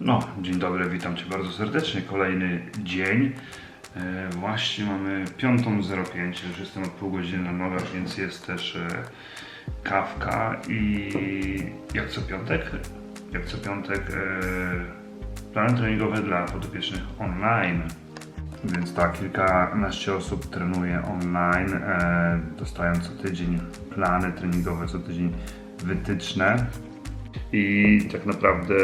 No, dzień dobry, witam Cię bardzo serdecznie. Kolejny dzień. E, właśnie mamy 5.05, już jestem od pół godziny na nogach, więc jest też e, kawka i jak co piątek, jak co piątek e, plany treningowe dla podopiecznych online. Więc tak, kilkanaście osób trenuje online, e, dostają co tydzień plany treningowe, co tydzień wytyczne i tak naprawdę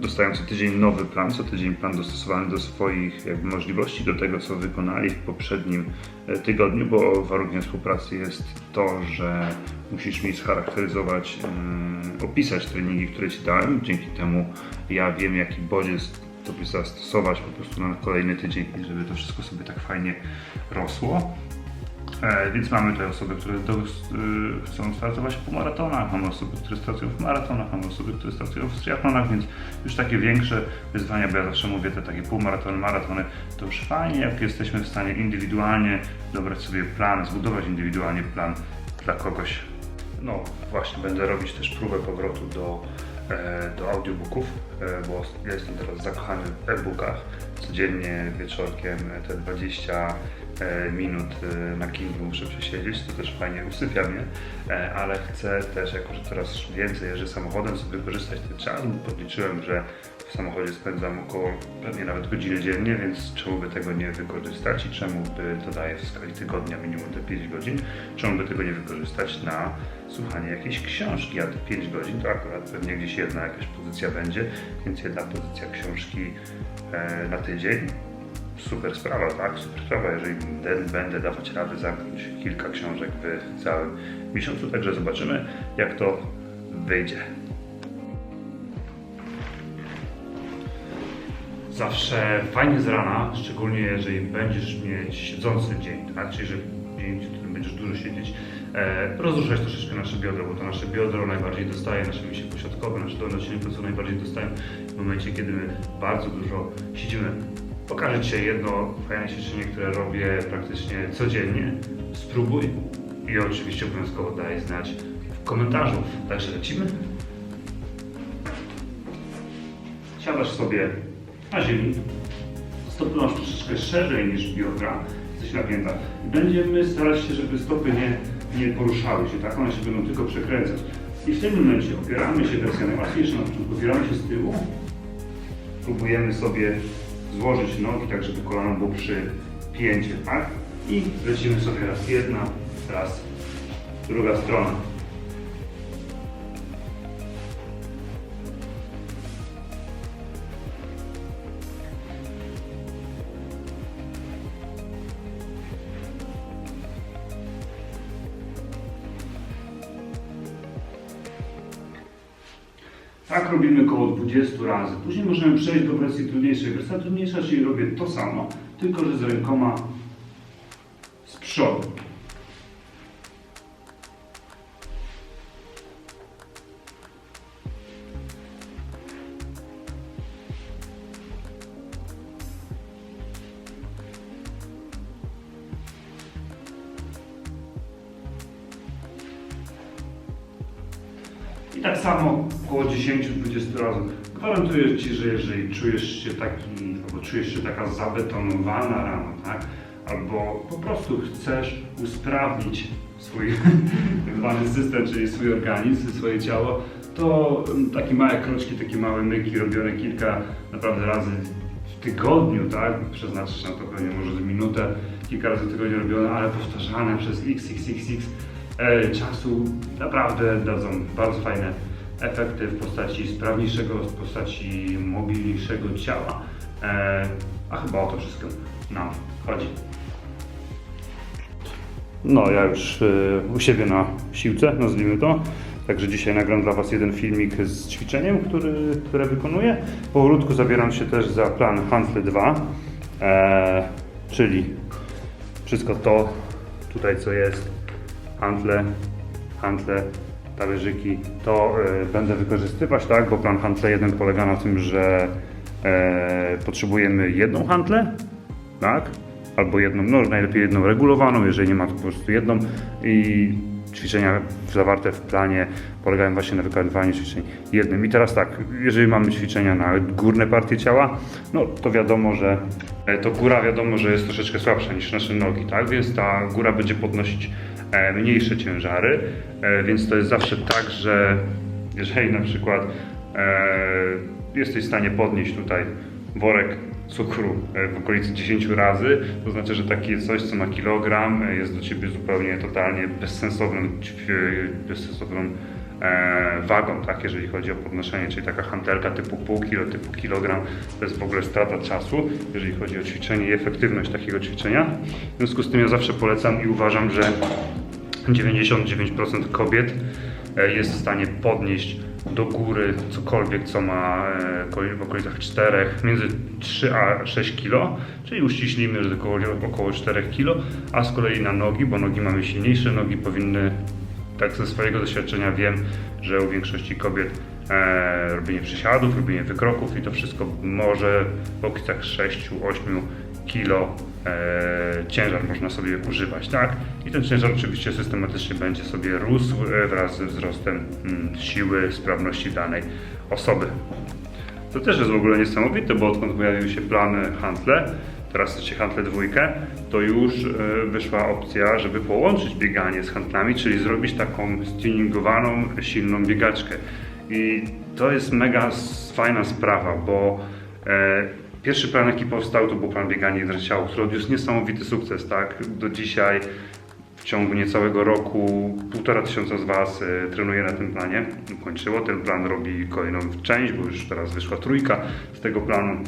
dostają co tydzień nowy plan, co tydzień plan dostosowany do swoich jakby możliwości, do tego co wykonali w poprzednim e, tygodniu, bo warunkiem współpracy jest to, że musisz mi scharakteryzować, mm, opisać treningi, które Ci dałem, dzięki temu ja wiem jaki bodziec Tobie zastosować po prostu na kolejny tydzień żeby to wszystko sobie tak fajnie rosło. E, więc mamy tutaj osoby, które do, y, chcą startować w półmaratonach, mamy osoby, które startują w maratonach, mamy osoby, które startują w triathlonach, więc już takie większe wyzwania, bo ja zawsze mówię, te takie półmaratony, maratony, to już fajnie, jak jesteśmy w stanie indywidualnie dobrać sobie plan, zbudować indywidualnie plan dla kogoś. No właśnie, będę robić też próbę powrotu do, e, do audiobooków, e, bo ja jestem teraz zakochany w e-bookach. Codziennie wieczorkiem e, te 20 e, minut e, na Kindle muszę przesiedzieć, to też fajnie usypia mnie, e, ale chcę też, jako że coraz więcej jeżdżę samochodem, sobie wykorzystać ten czas. Podliczyłem, że w samochodzie spędzam około pewnie nawet godziny dziennie, więc czemu by tego nie wykorzystać i czemu by to daje w skali tygodnia minimum te 5 godzin, czemu by tego nie wykorzystać na słuchanie jakiejś książki, a te 5 godzin to akurat pewnie gdzieś jedna jakaś pozycja będzie, więc jedna pozycja książki e, na tydzień. Super sprawa, tak? Super sprawa, jeżeli będę, dawać radę zamknąć kilka książek w całym miesiącu, także zobaczymy jak to wyjdzie. Zawsze fajnie z rana, szczególnie jeżeli będziesz mieć siedzący dzień, tak? Czyli że dzień, w którym będziesz dużo siedzieć, e, rozruszać troszeczkę nasze biodro, bo to nasze biodro najbardziej dostaje, nasze mięśnie pośrodkowe, nasze dolne pleców najbardziej dostają w momencie, kiedy my bardzo dużo siedzimy. Pokażę Ci jedno fajne ćwiczenie, które robię praktycznie codziennie. Spróbuj i oczywiście obowiązkowo daj znać w komentarzu. Także lecimy. Siadasz sobie na ziemi, stopy masz troszeczkę szerzej niż biodra, jesteś napięta. Będziemy starać się, żeby stopy nie, nie poruszały się, tak? One się będą tylko przekręcać. I w tym momencie opieramy się, wersja najłatwiejsza na początku, opieramy się z tyłu, próbujemy sobie złożyć nogi tak, żeby kolano było przy pięcie, tak? I lecimy sobie raz jedna, raz druga strona. Tak robimy około 20 razy. Później możemy przejść do wersji trudniejszej. Wersja trudniejsza, czyli robię to samo, tylko że z rękoma z przodu. I tak samo około 10-20 razy. Gwarantuję Ci, że jeżeli czujesz się taki, albo czujesz się taka zabetonowana rano, tak? Albo po prostu chcesz usprawnić swój tak system, czyli swój organizm, swoje ciało, to mm, takie małe kroczki, takie małe myki robione kilka naprawdę razy w tygodniu, tak? Przeznaczysz na to pewnie może minutę, kilka razy w tygodniu robione, ale powtarzane przez xxxx e, czasu naprawdę dadzą bardzo fajne efekty w postaci sprawniejszego, w postaci mobilniejszego ciała. E, a chyba o to wszystko nam chodzi. No, ja już y, u siebie na siłce, nazwijmy to. Także dzisiaj nagram dla Was jeden filmik z ćwiczeniem, który, które wykonuję. Powolutku zabieram się też za plan Hantle 2, e, czyli wszystko to tutaj co jest, hantle, hantle, talerzyki, to e, będę wykorzystywać, tak? Bo plan Hantle 1 polega na tym, że e, potrzebujemy jedną hantlę, tak? Albo jedną, no najlepiej jedną regulowaną, jeżeli nie ma to po prostu jedną i ćwiczenia zawarte w planie polegają właśnie na wykonywaniu ćwiczeń jednym. I teraz tak, jeżeli mamy ćwiczenia na górne partie ciała, no to wiadomo, że e, to góra wiadomo, że jest troszeczkę słabsza niż nasze nogi, tak? Więc ta góra będzie podnosić mniejsze ciężary, e, więc to jest zawsze tak, że jeżeli na przykład e, jesteś w stanie podnieść tutaj worek cukru e, w okolicy 10 razy, to znaczy, że takie coś, co ma kilogram, e, jest dla Ciebie zupełnie, totalnie bezsensowną, bezsensowną e, wagą, tak, jeżeli chodzi o podnoszenie, czyli taka hantelka typu pół kilo, typu kilogram, to jest w ogóle strata czasu, jeżeli chodzi o ćwiczenie i efektywność takiego ćwiczenia. W związku z tym ja zawsze polecam i uważam, że 99% kobiet e, jest w stanie podnieść do góry cokolwiek, co ma e, w okolicach 4, między 3 a 6 kg, czyli uściślimy, że około, około 4 kg, a z kolei na nogi, bo nogi mamy silniejsze, nogi powinny, tak ze swojego doświadczenia wiem, że u większości kobiet e, robienie przysiadów, robienie wykroków i to wszystko może w okolicach 6-8 kilo e, ciężar można sobie używać, tak? I ten ciężar oczywiście systematycznie będzie sobie rósł e, wraz ze wzrostem mm, siły, sprawności danej osoby. To też jest w ogóle niesamowite, bo odkąd pojawił się plan Hantle, teraz chcecie Hantle dwójkę, to już e, wyszła opcja, żeby połączyć bieganie z handlami, czyli zrobić taką stuningowaną, silną biegaczkę. I to jest mega fajna sprawa, bo e, pierwszy plan jaki powstał to był plan bieganie z ciało, który odniósł niesamowity sukces, tak? Do dzisiaj w ciągu niecałego roku półtora tysiąca z Was e, trenuje na tym planie. Kończyło. Ten plan robi kolejną część, bo już teraz wyszła trójka z tego planu.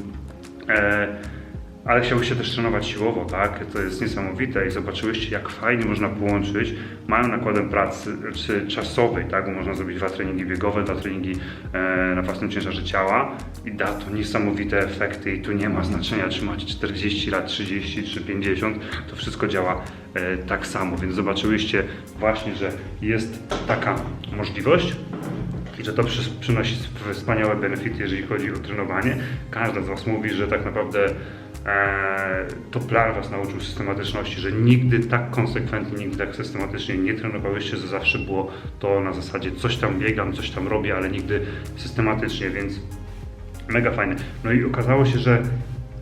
E, ale chciałbyście też trenować siłowo, tak? To jest niesamowite i zobaczyłyście, jak fajnie można połączyć małym nakładem pracy czy czasowej, tak? Bo można zrobić dwa treningi biegowe, dwa treningi e, na własnym ciężarze ciała i da to niesamowite efekty i tu nie ma znaczenia, czy macie 40 lat, 30 czy 50, to wszystko działa e, tak samo, więc zobaczyłyście właśnie, że jest taka możliwość i że to przy, przynosi sp- wspaniałe benefity, jeżeli chodzi o trenowanie. Każda z Was mówi, że tak naprawdę to plan Was nauczył systematyczności, że nigdy tak konsekwentnie, nigdy tak systematycznie nie trenowałyście, że zawsze było to na zasadzie coś tam biegam, coś tam robię, ale nigdy systematycznie, więc mega fajne. No i okazało się, że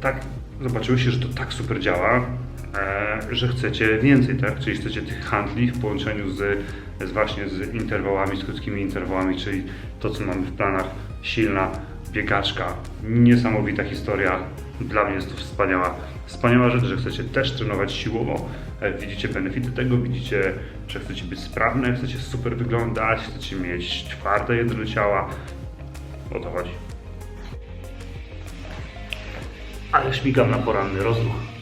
tak, zobaczyłyście, że to tak super działa, e, że chcecie więcej, tak? Czyli chcecie tych handli w połączeniu z, z właśnie z interwałami, z krótkimi interwałami, czyli to, co mamy w planach, silna biegaczka, niesamowita historia. Dla mnie jest to wspaniała, wspaniała rzecz, że chcecie też trenować siłowo. E, Widzicie benefity tego, widzicie, że chcecie być sprawne, chcecie super wyglądać, chcecie mieć twarde jądro ciała. O to chodzi. Ale śmigam na poranny rozruch.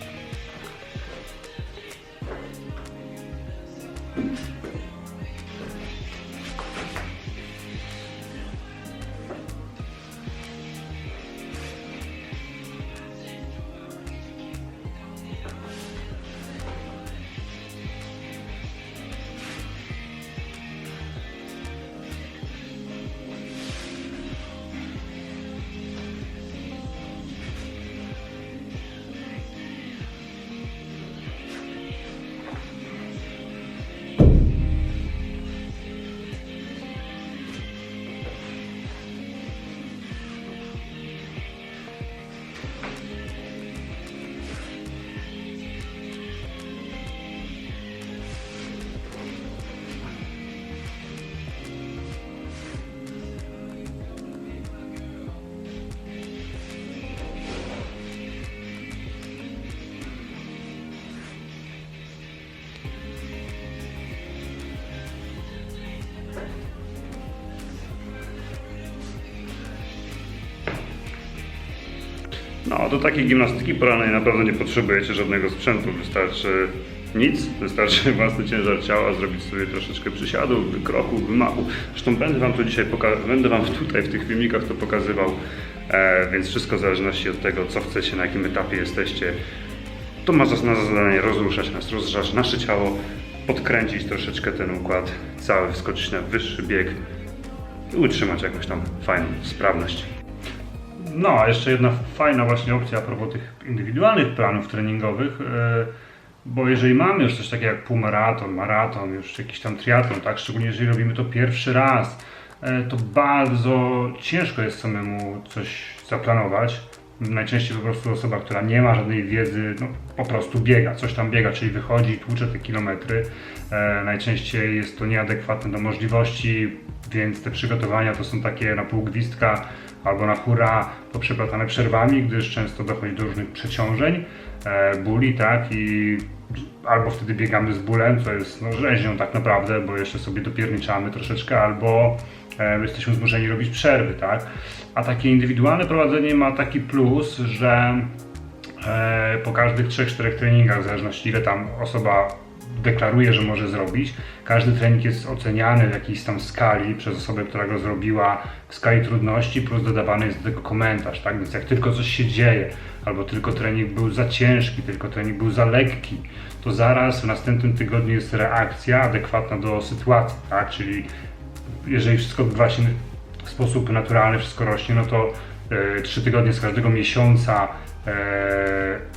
No, do takiej gimnastyki porannej naprawdę nie potrzebujecie żadnego sprzętu, wystarczy nic, wystarczy własny ciężar ciała, zrobić sobie troszeczkę przysiadów, wykroków, wymachu. Zresztą będę Wam to dzisiaj będę Wam tutaj w tych filmikach to pokazywał, e, więc wszystko w zależności od tego, co chcecie, na jakim etapie jesteście. To ma za zadanie rozruszać nas, rozruszać nasze ciało, podkręcić troszeczkę ten układ cały, wskoczyć na wyższy bieg i utrzymać jakąś tam fajną sprawność. No, a jeszcze jedna fajna właśnie opcja a propos tych indywidualnych planów treningowych, e, Bo jeżeli mamy już coś takiego jak półmaraton, maraton, już jakiś tam triatlon, tak, szczególnie jeżeli robimy to pierwszy raz, e, to bardzo ciężko jest samemu coś zaplanować. Najczęściej po prostu osoba, która nie ma żadnej wiedzy, no, po prostu biega, coś tam biega, czyli wychodzi, tłucze te kilometry. E, najczęściej jest to nieadekwatne do możliwości, więc te przygotowania to są takie na pół gwizdka albo na hura, poprzeplatane przerwami, gdyż często dochodzi do różnych przeciążeń, e, bóli, tak, i albo wtedy biegamy z bólem, co jest no, rzeźnią tak naprawdę, bo jeszcze sobie dopierniczamy troszeczkę, albo e, jesteśmy zmuszeni robić przerwy, tak. A takie indywidualne prowadzenie ma taki plus, że e, po każdych 3-4 treningach, w zależności ile tam osoba deklaruje, że może zrobić, każdy trening jest oceniany w jakiejś tam skali przez osobę, która go zrobiła, w skali trudności, plus dodawany jest do tego komentarz, tak? Więc jak tylko coś się dzieje, albo tylko trening był za ciężki, tylko trening był za lekki, to zaraz w następnym tygodniu jest reakcja adekwatna do sytuacji, tak? Czyli jeżeli wszystko odbywa się w sposób naturalny, wszystko rośnie, no to e, trzy tygodnie z każdego miesiąca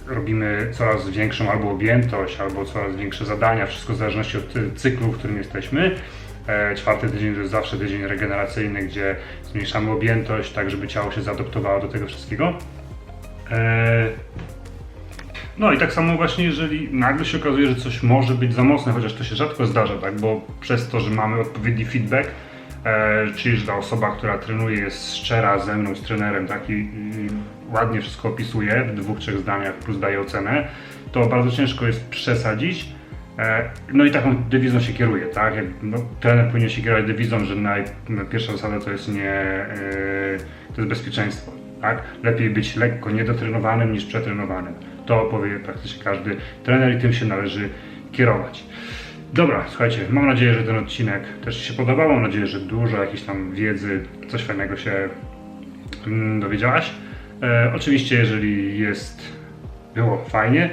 robimy coraz większą albo objętość, albo coraz większe zadania, wszystko w zależności od e, cyklu, w którym jesteśmy. E, czwarty tydzień to jest zawsze tydzień regeneracyjny, gdzie zmniejszamy objętość, tak żeby ciało się zaadoptowało do tego wszystkiego. E, no i tak samo właśnie, jeżeli nagle się okazuje, że coś może być za mocne, chociaż to się rzadko zdarza, tak, bo przez to, że mamy odpowiedni feedback, e, czyli że ta osoba, która trenuje jest szczera ze mną, z trenerem, tak, i, ładnie wszystko opisuje w dwóch, trzech zdaniach, plus daje ocenę, to bardzo ciężko jest przesadzić. E, no i taką dewizą się kieruje, tak? No, trener powinien się kierować dewizą, że naj, pierwsza zasada to jest nie, e, to jest bezpieczeństwo, tak? Lepiej być lekko niedotrenowanym niż przetrenowanym. To powie praktycznie każdy trener i tym się należy kierować. Dobra, słuchajcie, mam nadzieję, że ten odcinek też się podobał. Mam nadzieję, że dużo jakiejś tam wiedzy, coś fajnego się mm, dowiedziałaś. E, oczywiście, jeżeli jest było fajnie,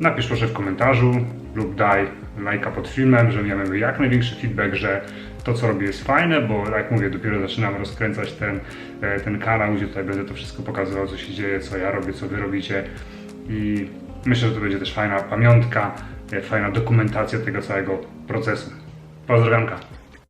napisz proszę w komentarzu lub daj lajka pod filmem, że mamy jak największy feedback, że to co robię jest fajne, bo jak mówię, dopiero zaczynam rozkręcać ten, e, ten kanał, gdzie tutaj będę to wszystko pokazywał, co się dzieje, co ja robię, co wy robicie i myślę, że to będzie też fajna pamiątka, fajna dokumentacja tego całego procesu. Pozdrowionka.